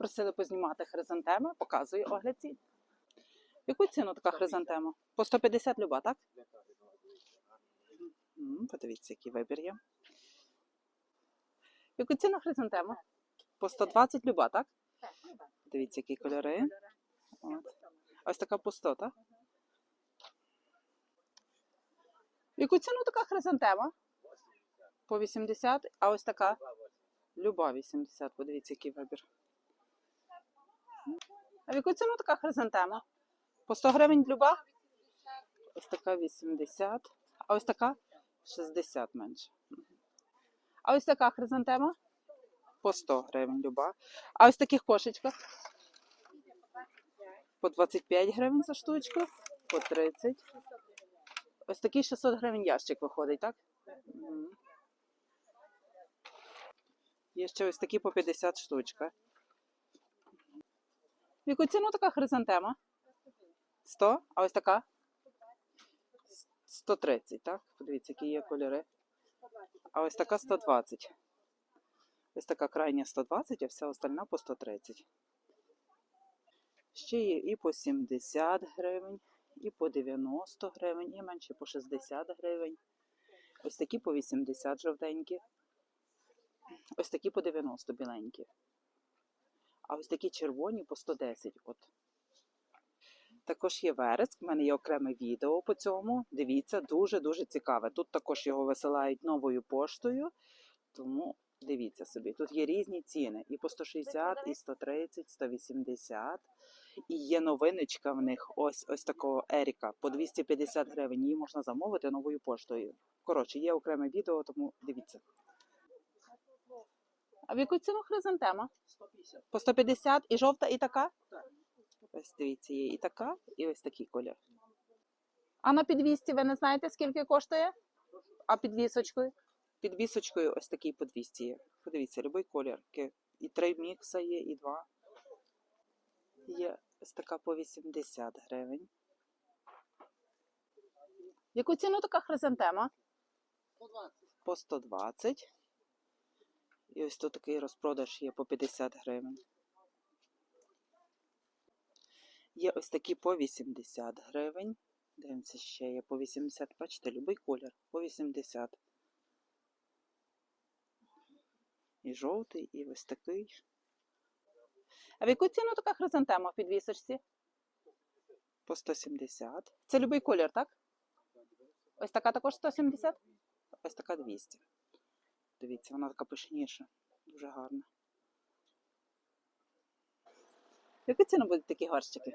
Просили познімати хризантеми, показую огляд. Яку ціну така хризантема? По 150 люба, так? Подивіться, який вибір є. Яку ціну хризантема? По 120 люба, так? Дивіться, які кольори. От. Ось така по 100, так? Яку ціну така хризантема? По 80, а ось така люба 80. Подивіться, який вибір. А в яку ціну така хризантема? По 100 гривень люба? Ось така 80, а ось така 60 менше. А ось така хризантема? По 100 гривень люба. А ось таких кошечках? По 25 гривень за штучку, по 30. Ось такий 600 гривень ящик виходить, так? Є ще ось такі по 50 штучка. Яку ціну така хризантема? 100? А ось така? 130, так? Подивіться, які є кольори. А ось така 120. Ось така крайня 120, а вся остальна по 130. Ще є і по 70 гривень, і по 90 гривень, і менше по 60 гривень. Ось такі по 80 жовтенькі. Ось такі по 90 біленькі. А ось такі червоні по 110. От. Також є вереск, в мене є окреме відео по цьому. Дивіться, дуже-дуже цікаве. Тут також його висилають новою поштою, тому дивіться собі. Тут є різні ціни. І по 160, і 130, 180. І є новиночка в них, ось ось такого Еріка по 250 гривень. Її можна замовити новою поштою. Коротше, є окреме відео, тому дивіться. А в яку ціну хризантема? 150. По 150 і жовта, і така? Так. Ось дивіться, є і така, і ось такий колір. А на підвісці ви не знаєте, скільки коштує? А підвісочкою? Підвісочкою ось такий по 200 є. Подивіться, любий колір. І три мікса є, і два. Є ось така по 80 гривень. Яку ціну така хризантема? 120. По 120. І ось тут такий розпродаж є по 50 гривень. Є ось такі по 80 гривень. Дивимося, ще є по 80. Бачите, любий колір по 80. І жовтий, і ось такий. А в яку ціну така хризантема в підвісочці? По 170. Це любий колір, так? Ось така також 170? Ось така 200. Дивіться, вона така пишніша. Дуже гарна. Яку ціну будуть такі горщики?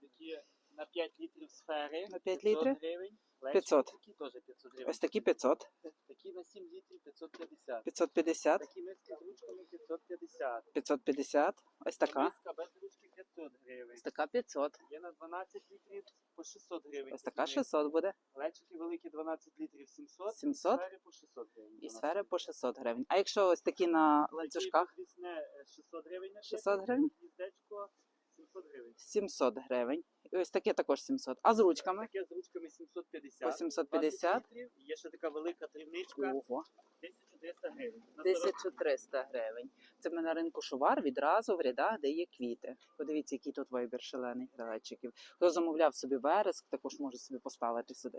Такі на 5 літрів сфери. На 5 500 літрів? гривень. 500. Такі теж 500 гривень. Ось такі 500, Такі на 7 літрів 550. 550, Такі миски з ручками 550. 550, ось така, Миска без ручки 500 гривень. Ось така 500, Є на 12 літрів по 600 гривень. ось така 600 буде, Глечики великі 12 літрів 700. 700 Сфери по 600 гривень. і сфери по 600 гривень. А якщо ось такі на ланцюжках, Такі е, 600 гривень на 600 гривень? Гніздечко 700 гривень. 700 гривень. І ось таке також 700. А з ручками? Таке з ручками 750. По 750. 20 літрів. Є ще така велика дрібничка. Ого, 1300 гривень. На 40 1300 гривень. Це ми на ринку Шувар відразу в рядах, де є квіти. Подивіться, який тут вибір шалений глечиків. Хто замовляв собі вереск, також може собі поставити сюди.